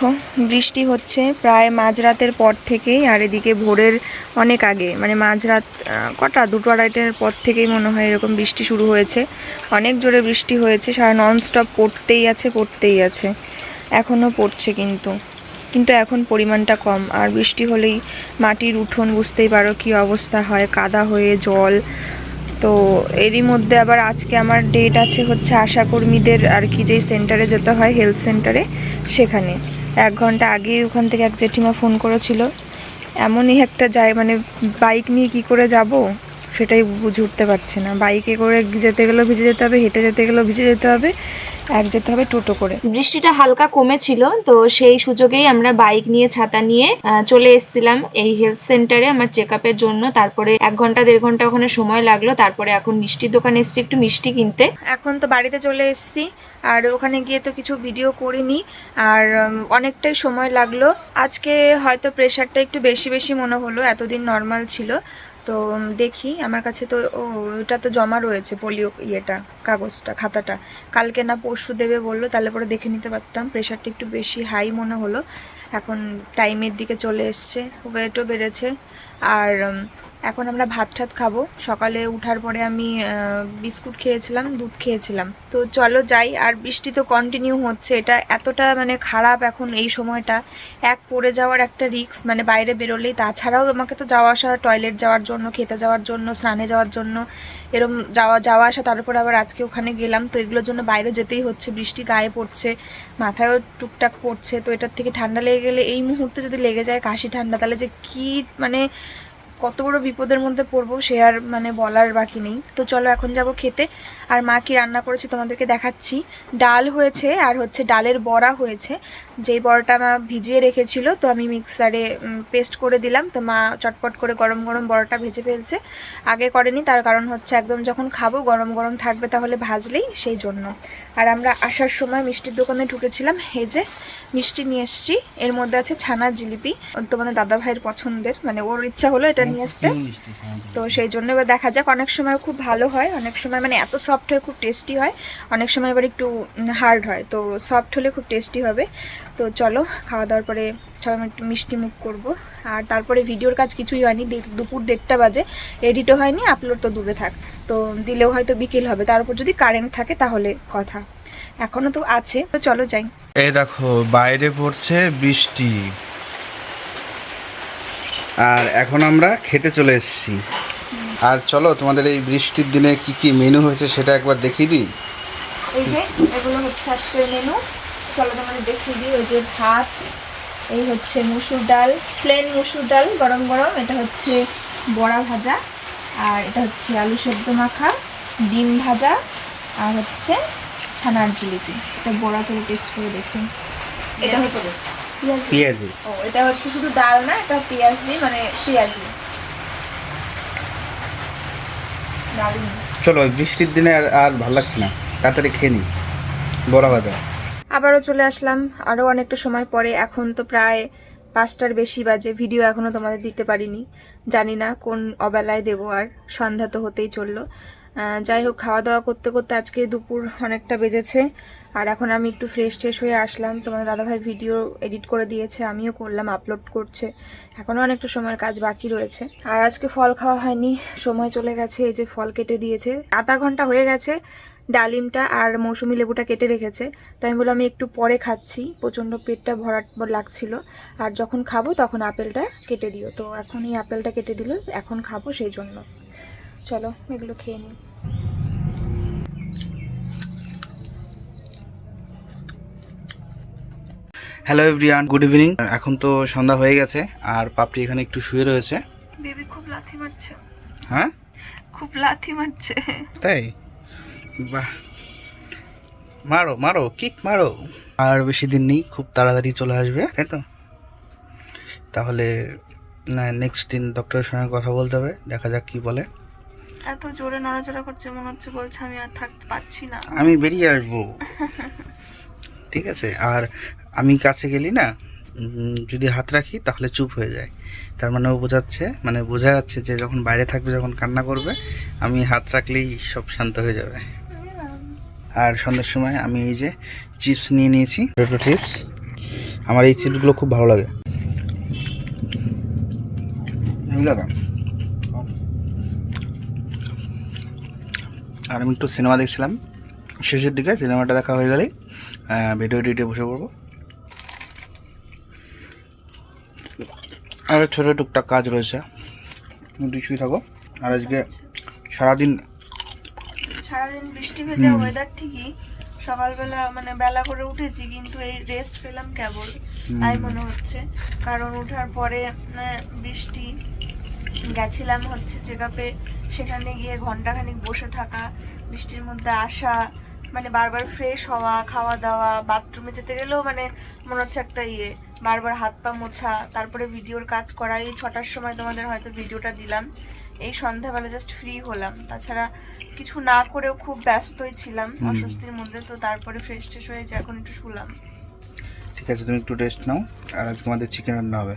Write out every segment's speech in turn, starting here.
দেখো, বৃষ্টি হচ্ছে প্রায় মাঝরাতের পর থেকেই আর এদিকে ভোরের অনেক আগে। মানে মাঝরাত কটা? দুটো আড়াইটের পর থেকেই মনে হয় এরকম বৃষ্টি শুরু হয়েছে। অনেক জোরে বৃষ্টি হয়েছে, সারা ননস্টপ পড়তেই আছে পড়তেই আছে। এখনও পড়ছে কিন্তু। কিন্তু এখন পরিমাণটা কম। আর বৃষ্টি হলেই মাটির উঠোন বুঝতেই পারো কী অবস্থা হয়, কাদা হয়ে জল। তো এরই মধ্যে আবার আজকে আমার ডেট আছে হচ্ছে আশাকর্মীদের আর কি যেই সেন্টারে যেতে হয় হেলথ সেন্টারে সেখানে। এক ঘণ্টা আগেই ওখান থেকে এক জেঠিমা ফোন করেছিল। এমনই একটা যায় মানে বাইক নিয়ে কি করে যাব সেটাই বুঝে উঠতে পারছে না। বাইকে করে যেতে গেলেও ভিজে যেতে হবে, হেঁটে যেতে গেলেও ভিজে যেতে হবে। এক যেতে হবে টোটো করে। বৃষ্টিটা হালকা কমেছিল তো সেই সুযোগেই আমরা বাইক নিয়ে ছাতা নিয়ে চলে এসেছিলাম এই হেলথ সেন্টারে আমার চেক আপের জন্য। তারপরে এক ঘণ্টা দেড় ঘণ্টা ওখানে সময় লাগল। তারপরে এখন মিষ্টির দোকানে এসেছি একটু মিষ্টি কিনতে। এখন তো বাড়িতে চলে এসেছি আর ওখানে গিয়ে তো কিছু ভিডিও করিনি। আর অনেকটাই সময় লাগল। আজকে হয়তো প্রেশারটা একটু বেশি বেশি মনে হলো এতদিন নর্মাল ছিল। তো দেখি, আমার কাছে তো ওটা তো জমা রয়েছে পোলিও ইয়েটা, কাগজটা, খাতাটা। কালকে না পরশু দেবে বলল, তাহলে পরে দেখে নিতে পারতাম। প্রেশারটা একটু বেশি হাই মনে হলো। এখন টাইমের দিকে চলে এসছে ওয়েটও বেড়েছে। আর এখন আমরা ভাত ঠাত খাব। সকালে উঠার পরে আমি বিস্কুট খেয়েছিলাম, দুধ খেয়েছিলাম। তো চলো যাই, আর বৃষ্টি তো কন্টিনিউ হচ্ছে। এটা এতটা মানে খারাপ এখন এই সময়টা। এক পড়ে যাওয়ার একটা রিস্ক মানে বাইরে বেরোলেই। তাছাড়াও আমাকে তো যাওয়া আসা টয়লেট যাওয়ার জন্য, খেতে যাওয়ার জন্য, স্নানে যাওয়ার জন্য, এরম যাওয়া যাওয়া আসা তারপর আবার আজকে ওখানে গেলাম। তো এগুলোর জন্য বাইরে যেতেই হচ্ছে। বৃষ্টি গায়ে পড়ছে, মাথায়ও টুকটাক পড়ছে। তো এটার থেকে ঠান্ডা লেগে গেলে এই মুহূর্তে যদি লেগে যায়, কাশি ঠান্ডা, তাহলে যে কি মানে কত বড় বিপদের মধ্যে পড়ব সে আর মানে বলার বাকি নেই। তো চলো এখন যাব খেতে। আর মা কি রান্না করেছে তোমাদেরকে দেখাচ্ছি। ডাল হয়েছে আর হচ্ছে ডালের বড়া হয়েছে। যেই বড়াটা মা ভিজিয়ে রেখেছিল তো আমি মিক্সারে পেস্ট করে দিলাম। তো মা চটপট করে গরম গরম বড়াটা ভেজে ফেলছে। আগে করেনি তার কারণ হচ্ছে একদম যখন খাব গরম গরম থাকবে তাহলে ভাজলেই সেই জন্য। আর আমরা আসার সময় মিষ্টির দোকানে ঢুকেছিলাম হেজে মিষ্টি নিয়ে এসেছি। এর মধ্যে আছে ছানার জিলিপি তোমাদের দাদা ভাইয়ের পছন্দের মানে ওর ইচ্ছা হলো এটা নিয়ে আসতে। তো সেই জন্য এবার দেখা যাক অনেক সময় খুব ভালো হয় অনেক সময় মানে এত সফট হয়ে খুব টেস্টি হয়। অনেক সময় এবার একটু হার্ড হয় তো সফট হলে খুব টেস্টি হবে। তো চলো খাওয়া দাওয়ার পরে সবাই একটু মিষ্টি মুখ করব। আর তারপরে ভিডিওর কাজ কিছুই হয়নি দুপুর দেড়টা বাজে এডিটও হয়নি আপলোড তো দূরে থাক। তো দিলেও হয়তো বিকেল হবে তার উপর যদি কারেন্ট থাকে তাহলে কথা। এখনও তো আছে তো চলো যাই। এই দেখো বাইরে পড়ছে বৃষ্টি। আর এখন আমরা খেতে চলে এসেছি। আর চলো তোমাদের এই বৃষ্টির দিনে কি কি মেনু হয়েছে সেটা একবার দেখিয়ে দিই। এই যে এগুলো হচ্ছে আজকের মেনু চলো তোমাদের দেখিয়ে দিই ওই যে ভাত এই হচ্ছে মুসুর ডাল প্লেন মুসুর ডাল গরম গরম এটা হচ্ছে বড়া ভাজা আর এটা হচ্ছে আলু সেদ্ধ মাখা ডিম ভাজা আর হচ্ছে ছানার জিলিপি। এটা বড়া চলে টেস্ট করে দেখি। এটা হচ্ছে পেঁয়াজি। পেঁয়াজি। ও এটা হচ্ছে শুধু ডাল না এটা পেঁয়াজ দিয়ে মানে পেঁয়াজি। চলো বৃষ্টির দিনে আর আর ভালো লাগছে না। তাড়াতাড়ি খেয়ে নিই। বড়া ভাজা। আবারও চলে আসলাম। আরও অনেকটা সময় পরে। এখন তো প্রায় পাঁচটার বেশি বাজে। ভিডিও এখনও তোমাদের দিতে পারিনি। জানি না কোন অবেলায় দেবো আর সন্ধ্যা তো হতেই চলল। যাই হোক খাওয়া দাওয়া করতে করতে আজকে দুপুর অনেকটা বেজেছে। আর এখন আমি একটু ফ্রেশ ট্রেশ হয়ে আসলাম। তোমাদের দাদাভাই ভিডিও এডিট করে দিয়েছে, আমিও করলাম আপলোড করছে। এখনও অনেকটা সময়ের কাজ বাকি রয়েছে। আর আজকে ফল খাওয়া হয়নি, সময় চলে গেছে। এই যে ফল কেটে দিয়েছে। আধা ঘণ্টা হয়ে গেছে। ডালিমটা আর মৌসুমি লেবুটা কেটে রেখেছে। তো আমি বললাম আমি একটু পরে খাচ্ছি। প্রচণ্ড পেটটা ভরাট লাগছিল। আর যখন খাব তখন আপেলটা কেটে দিও। তো এখন এই আপেলটা কেটে দিল এখন খাব সেই জন্য। চলো এগুলো খেয়ে নিই। হ্যালো এভরিওয়ান গুড ইভিনিং এখন তো সন্ধ্যা হয়ে গেছে আর পাপড়ি এখানে একটু শুয়ে রয়েছে। বেবি খুব লাথি মারছে। হ্যাঁ? খুব লাথি মারছে। তাই? বাহ। মারো মারো কিক মারো। আর বেশি দিন নেই খুব তাড়াতাড়ি চলে আসবে তাই তো? তাহলে নেক্সট দিন ডক্টরের সঙ্গে কথা বলতে হবে দেখা যাক কি বলে। এত জোরে নড়াচড়া করছে মনে হচ্ছে বলছে আমি আর থাকতে পারছি না। আমি বেরিয়ে আসব। ঠিক আছে আর আমি কাছে গেলি না যদি হাত রাখি তাহলে চুপ হয়ে যায়। তার মানে ও বোঝাচ্ছে মানে বোঝা যাচ্ছে যে যখন বাইরে থাকবে যখন কান্না করবে আমি হাত রাখলেই সব শান্ত হয়ে যাবে। আর সন্ধ্যের সময় আমি এই যে চিপস নিয়ে নিয়েছি। ছোটো চিপস আমার এই চিপসগুলো খুব ভালো লাগে। আর আমি একটু সিনেমা দেখছিলাম। শেষের দিকে সিনেমাটা দেখা হয়ে গেলেই ভিডিও এডিটে বসে পড়ব। আর ছোটো টুকটাক কাজ রয়েছে। তুমি শুয়ে থাকো। আর আজকে সারাদিন সারাদিন বৃষ্টি ভেজা ওয়েদার ঠিকই। সকালবেলা মানে বেলা করে উঠেছি কিন্তু এই রেস্ট পেলাম কেবল তাই মনে হচ্ছে। কারণ ওঠার পরে মানে, বৃষ্টি গেছিলাম হচ্ছে চেক আপে সেখানে গিয়ে ঘন্টাখানিক বসে থাকা বৃষ্টির মধ্যে আসা মানে বারবার ফ্রেশ হওয়া খাওয়া দাওয়া বাথরুমে যেতে গেলেও মানে মনে হচ্ছে একটা ইয়ে বারবার হাত পা মোছা তারপরে ভিডিওর কাজ করা এই ছটার সময় তোমাদের হয়তো ভিডিওটা দিলাম। এই সন্ধ্যাবেলা জাস্ট ফ্রি হলাম। তাছাড়া কিছু না করেও খুব ব্যস্তই ছিলাম অস্বস্তির মধ্যে তো তারপরে ফ্রেশ ট্রেশ হয়ে যে এখন একটু শুলাম। ঠিক আছে তুমি একটু রেস্ট নাও আর আজকে আমাদের চিকেন রান্না হবে।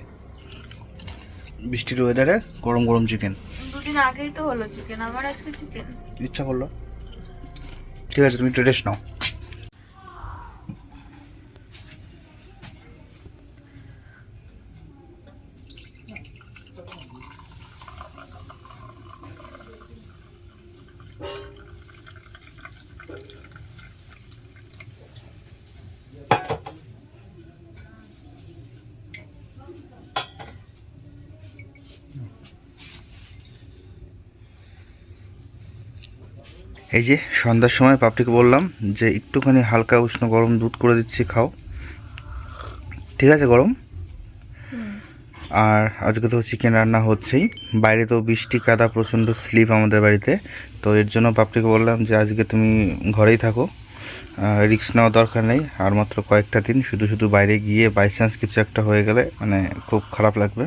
বৃষ্টির ওয়েদারে গরম গরম চিকেন দুদিন আগেই তো হলো চিকেন আমার আজকে চিকেন ইচ্ছা করল। ঠিক আছে তুমি একটু রেস্ট নাও। এই যে সন্ধ্যার সময় পাপড়িকে বললাম যে একটুখানি হালকা উষ্ণ গরম দুধ করে দিচ্ছি খাও। ঠিক আছে গরম? আর আজকে তো চিকেন রান্না হচ্ছেই। বাইরে তো বৃষ্টি কাদা প্রচণ্ড স্লিপ আমাদের বাড়িতে। তো এর জন্য পাপড়িকে বললাম যে আজকে তুমি ঘরেই থাকো। রিক্স নেওয়া দরকার নেই। আর মাত্র কয়েকটা দিন শুধু শুধু বাইরে গিয়ে বাই চান্স কিছু একটা হয়ে গেলে মানে খুব খারাপ লাগবে।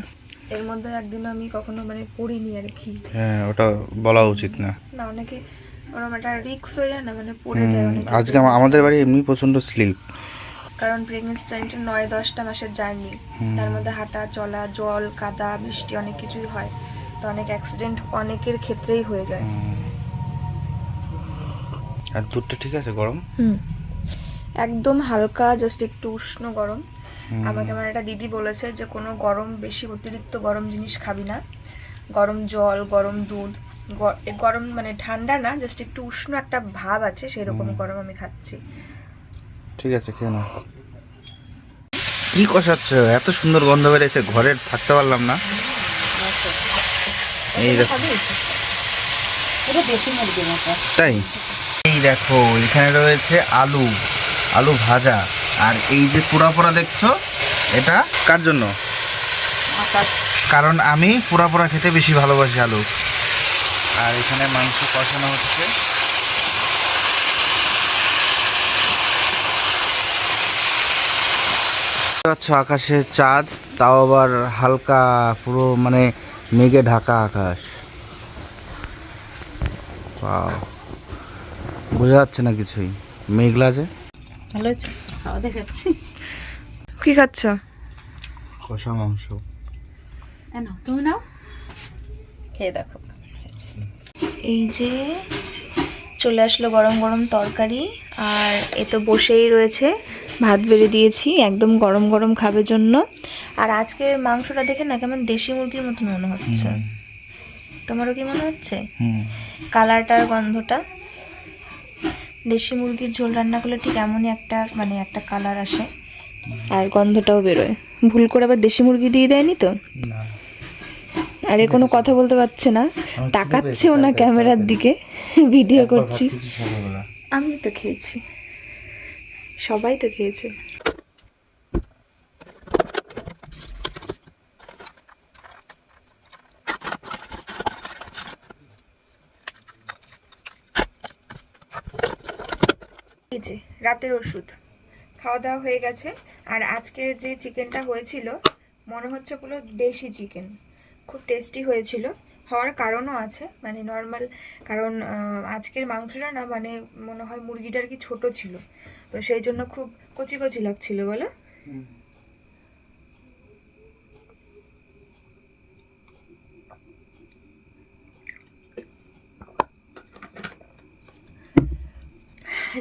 এর মধ্যে একদিন আমি কখনো মানে পড়িনি আর কি। হ্যাঁ ওটা বলা উচিত না। না অনেকে ওরকম একটা রিক্স হয়ে যায় না মানে পড়ে যায় আজকে আমাদের বাড়ি এমনি প্রচণ্ড স্লিপ। কারণ প্রেগনেন্সি টাইমটা নয় দশটা মাসের জার্নি তার মধ্যে হাঁটা চলা জল কাদা বৃষ্টি অনেক কিছুই হয়। তো অনেক অ্যাক্সিডেন্ট অনেকের ক্ষেত্রেই হয়ে যায়। আর দুধটা ঠিক আছে গরম? হুম। একদম হালকা জাস্ট একটু উষ্ণ গরম। আমাকে আমার একটা দিদি বলেছে যে কোনো গরম বেশি অতিরিক্ত গরম জিনিস খাবি না। গরম জল গরম দুধ গরম মানে ঠান্ডা না জাস্ট একটু উষ্ণ একটা ভাব আছে সেরকম গরম আমি খাচ্ছি। ঠিক আছে খেয়ে নাও। কি কষাচ্ছ? এত সুন্দর গন্ধ বেড়েছে ঘরে থাকতে পারলাম না। এই দেখো। তাই? এই দেখো এখানে রয়েছে আলু আলু ভাজা। আর এই যে পোড়া পোড়া দেখছ এটা কার জন্য? কারণ আমি পোড়া পোড়া খেতে বেশি ভালোবাসি আলু। আর এখানে মাংস কষানো হচ্ছে। পাচ্ছ আকাশে চাঁদ তাও আবার হালকা পুরো মানে মেঘে ঢাকা আকাশ. বোঝা যাচ্ছে না কিছুই। মেঘলা যে। ভালো আছে কি খাচ্ছ? কষা মাংস। তুমি নাও। খেয়ে দেখো। এই যে চলে আসলো গরম গরম তরকারি আর এ তো বসেই রয়েছে। ভাত বেড়ে দিয়েছি একদম গরম গরম খাবে জন্য। আর আজকের মাংসটা দেখে না কেমন দেশি মুরগির মতো মনে হচ্ছে। তোমারও কি মনে হচ্ছে? কালারটার গন্ধটা? দেশি মুরগির ঝোল রান্না করলে ঠিক এমনই একটা মানে একটা কালার আসে। আর গন্ধটাও বেরোয়। ভুল করে আবার দেশি মুরগি দিয়ে দেয়নি তো? না। আরে কোনো কথা বলতে পারছে না। তাকাচ্ছেও না ক্যামেরার দিকে। ভিডিও করছি। আমি তো খেয়েছি। সবাই তো খেয়েছে। রাতের ওষুধ। খাওয়া দাওয়া হয়ে গেছে। আর আজকের যে চিকেনটা হয়েছিল মনে হচ্ছে পুরো দেশি চিকেন। খুব টেস্টি হয়েছিল। হওয়ার কারণও আছে মানে নর্মাল কারণ আজকের মাংসটা না মানে মনে হয় মুরগিটা আর কি ছোট ছিল। তো সেই জন্য খুব কচি কচি লাগছিল বলো?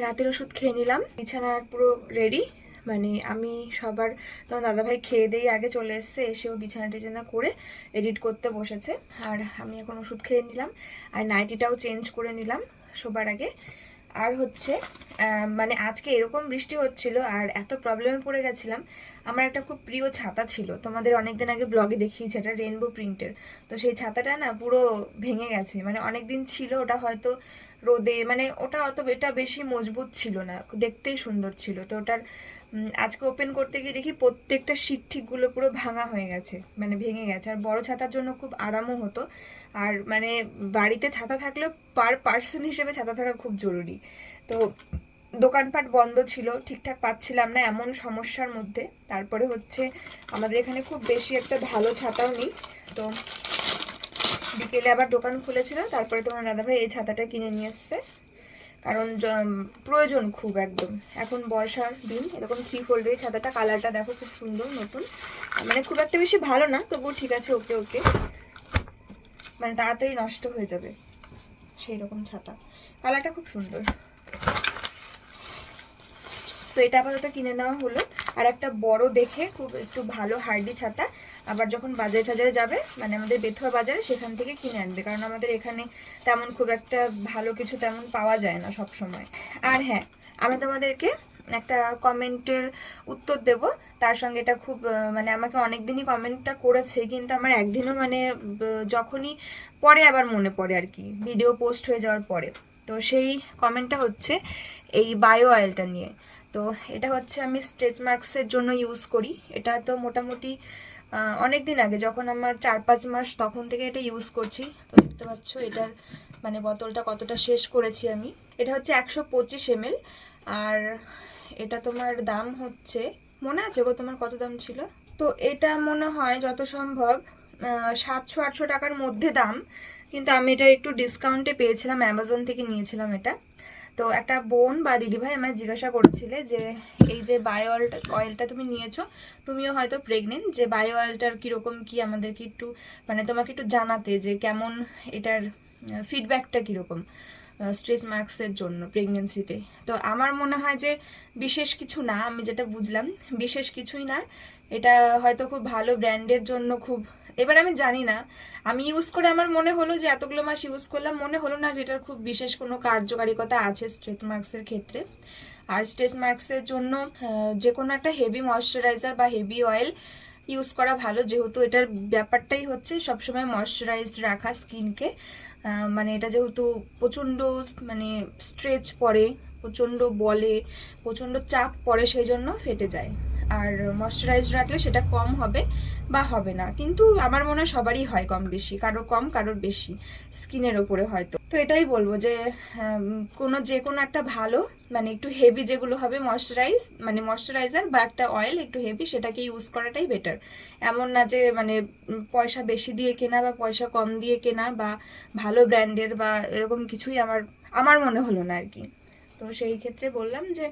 রাতের ওষুধ খেয়ে নিলাম বিছানা পুরো রেডি মানে আমি সবার তোমার দাদাভাই খেয়ে দিয়ে আগে চলে এসছে এসেও বিছানা টিছানা করে এডিট করতে বসেছে। আর আমি এখন ওষুধ খেয়ে নিলাম, আর নাইটিটাও চেঞ্জ করে নিলাম শোবার আগে। আর হচ্ছে মানে আজকে এরকম বৃষ্টি হচ্ছিল আর এত প্রবলেমে পড়ে গেছিলাম। আমার একটা খুব প্রিয় ছাতা ছিল, তোমাদের অনেকদিন আগে ব্লগে দেখিয়েছি, এটা রেনবো প্রিন্টের তো সেই ছাতাটা না পুরো ভেঙে গেছে মানে অনেক দিন ছিল, ওটা হয়তো রোদে মানে ওটা অত, এটা বেশি মজবুত ছিল না, দেখতেই সুন্দর ছিল। তো ওটার আজকে ওপেন করতে গিয়ে দেখি প্রত্যেকটা শিট ঠিকগুলো পুরো ভাঙা হয়ে গেছে মানে ভেঙে গেছে। আর বড় ছাতার জন্য খুব আরামও হতো। আর মানে বাড়িতে ছাতা থাকলেও পার পার্সন হিসেবে ছাতা থাকা খুব জরুরি। তো দোকানপাট বন্ধ ছিল, ঠিকঠাক পাচ্ছিলাম না এমন সমস্যার মধ্যে। তারপরে হচ্ছে আমাদের এখানে খুব বেশি একটা ভালো ছাতাও নেই। তো বিকেলে আবার দোকান খুলেছিল, তারপরে তোমার দাদাভাই এই ছাতাটা কিনে নিয়ে এসছে। কারণ প্রয়োজন খুব একদম। এখন বর্ষার দিন, এরকম থ্রি ফোল্ডের ছাতাটা কালারটা দেখো খুব সুন্দর, নতুন। মানে খুব একটা বেশি ভালো না, তবুও ঠিক আছে, ওকে ওকে। মানে তাড়াতাড়ি নষ্ট হয়ে যাবে সেই রকম ছাতা। কালারটা খুব সুন্দর। তো এটা আপাতত কিনে নেওয়া হলো। আর একটা বড় দেখে খুব একটু ভালো হার্ডি ছাতা আবার যখন বাজারে টাজারে যাবে মানে আমাদের বেথুয়া বাজারে সেখান থেকে কিনে আনবে। কারণ আমাদের এখানে তেমন খুব একটা ভালো কিছু তেমন পাওয়া যায় না সব সময় আর হ্যাঁ আমি তোমাদেরকে একটা কমেন্টের উত্তর দেব। তার সঙ্গে এটা খুব মানে আমাকে অনেক দিনই কমেন্টটা করেছে, কিন্তু আমার একদিনও মানে যখনই পরে আবার মনে পড়ে আর কি। ভিডিও পোস্ট হয়ে যাওয়ার পরে। তো সেই কমেন্টটা হচ্ছে এই বায়ো অয়েলটা নিয়ে। তো এটা হচ্ছে আমি স্ট্রেচ মার্কসের জন্য ইউজ করি। এটা তো মোটামুটি অনেক দিন আগে, যখন আমার চার পাঁচ মাস তখন থেকে এটা ইউজ করছি। তো দেখতে পাচ্ছ এটার মানে বোতলটা কতটা শেষ করেছি আমি। এটা হচ্ছে একশো পঁচিশ এমএল, আর এটা তোমার দাম হচ্ছে, মনে আছে গো তোমার কত দাম ছিল? তো এটা মনে হয় যত সম্ভব সাতশো আটশো টাকার মধ্যে দাম। কিন্তু আমি এটার একটু ডিসকাউন্টে পেয়েছিলাম অ্যামাজন থেকে নিয়েছিলাম এটা। তো একটা বোন বা দিদিভাই আমায় জিজ্ঞাসা করেছিলে যে, এই যে বায়ো অয়েলটা অয়েলটা তুমি নিয়েছো, তুমিও হয়তো প্রেগনেন্ট যে বায়ো অয়েলটার কীরকম কী আমাদেরকে একটু মানে তোমাকে একটু জানাতে যে কেমন এটার ফিডব্যাকটা কীরকম? স্ট্রেচ মার্কসের জন্য প্রেগনেন্সিতে তো আমার মনে হয় যে বিশেষ কিছু না, আমি যেটা বুঝলাম, বিশেষ কিছুই না। এটা হয়তো খুব ভালো ব্র্যান্ডের জন্য খুব, এবার আমি জানি না। আমি ইউজ করে আমার মনে হলো যে এতগুলো মাস ইউজ করলাম, মনে হলো না যে এটার খুব বিশেষ কোনো কার্যকারিতা আছে স্ট্রেচ মার্কসের ক্ষেত্রে। আর স্ট্রেচ মার্কসের জন্য যে কোনো একটা হেভি ময়শ্চারাইজার বা হেভি অয়েল ইউজ করা ভালো। যেহেতু এটার ব্যাপারটাই হচ্ছে সবসময় ময়শ্চারাইজড রাখা স্কিনকে। মানে এটা যেহেতু প্রচণ্ড মানে স্ট্রেচ পরে প্রচণ্ড বলে, প্রচণ্ড চাপ পড়ে, সেই জন্য ফেটে যায়। আর ময়শ্চারাইজ রাখলে সেটা কম হবে। বা হবে না। কিন্তু আমার মনে হয় সবারই হয় কম বেশি কারোর কম কারোর বেশি স্কিনের ওপরে হয়তো। তো এটাই বলব যে উম, কোনো যে কোনো একটা ভালো মানে একটু হেভি যেগুলো হবে ময়শ্চারাইজ মানে ময়শ্চারাইজার বা একটা অয়েল একটু হেভি সেটাকে ইউজ করাটাই বেটার এমন না যে মানে পয়সা বেশি দিয়ে কেনা বা পয়সা কম দিয়ে কেনা বা ভালো ব্র্যান্ডের বা এরকম কিছুই আমার আমার মনে হলো না আর কি। তো সেই ক্ষেত্রে বললাম যে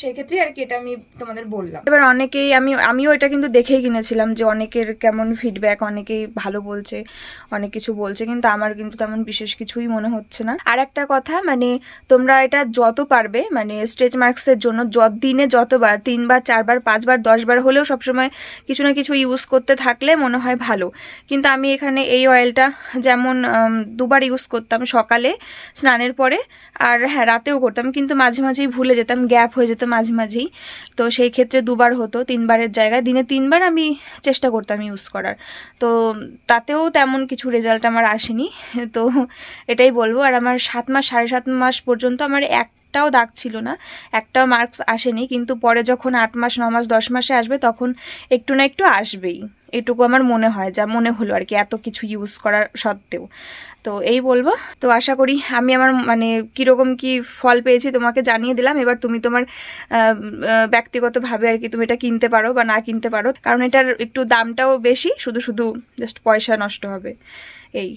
সেই ক্ষেত্রে আর কি এটা আমি তোমাদের বললাম। এবার অনেকেই আমি, আমিও এটা কিন্তু দেখেই কিনেছিলাম যে অনেকের কেমন ফিডব্যাক অনেকেই ভালো বলছে, অনেক কিছু বলছে, কিন্তু আমার কিন্তু তেমন বিশেষ কিছুই মনে হচ্ছে না। আর একটা কথা মানে তোমরা এটা যত পারবে মানে স্ট্রেচ মার্কসের জন্য যত দিনে যতবার, তিনবার, চারবার, পাঁচবার, দশবার হলেও সবসময় কিছু না কিছু ইউজ করতে থাকলে মনে হয় ভালো। কিন্তু আমি এখানে এই অয়েলটা যেমন দুবার ইউজ করতাম সকালে, স্নানের পরে, আর হ্যাঁ রাতেও করতাম, কিন্তু মাঝে মাঝেই ভুলে যেতাম গ্যাপ হয়ে যেত মাঝে মাঝেই। তো সেই ক্ষেত্রে দুবার হতো, তিনবারের জায়গায়। দিনে তিনবার আমি চেষ্টা করতাম ইউজ করার। তো তাতেও তেমন কিছু রেজাল্ট আমার আসেনি। তো এটাই বলব। আর আমার সাত মাস, সাড়ে সাত মাস পর্যন্ত আমার এক একটাও দাগ ছিল না। একটাও মার্কস আসেনি। কিন্তু পরে যখন আট মাস, ন মাস, দশ মাসে আসবে, তখন একটু না একটু আসবেই। এটুকু আমার মনে হয়, যা মনে হলো আর কি, এত কিছু ইউজ করার সত্ত্বেও। তো এই বলব। তো আশা করি আমি আমার মানে কীরকম কি ফল পেয়েছি তোমাকে জানিয়ে দিলাম। এবার তুমি তোমার ব্যক্তিগতভাবে আর কি তুমি এটা কিনতে পারো বা না কিনতে পারো। কারণ এটার একটু দামটাও বেশি, শুধু শুধু জাস্ট পয়সা নষ্ট হবে। এই।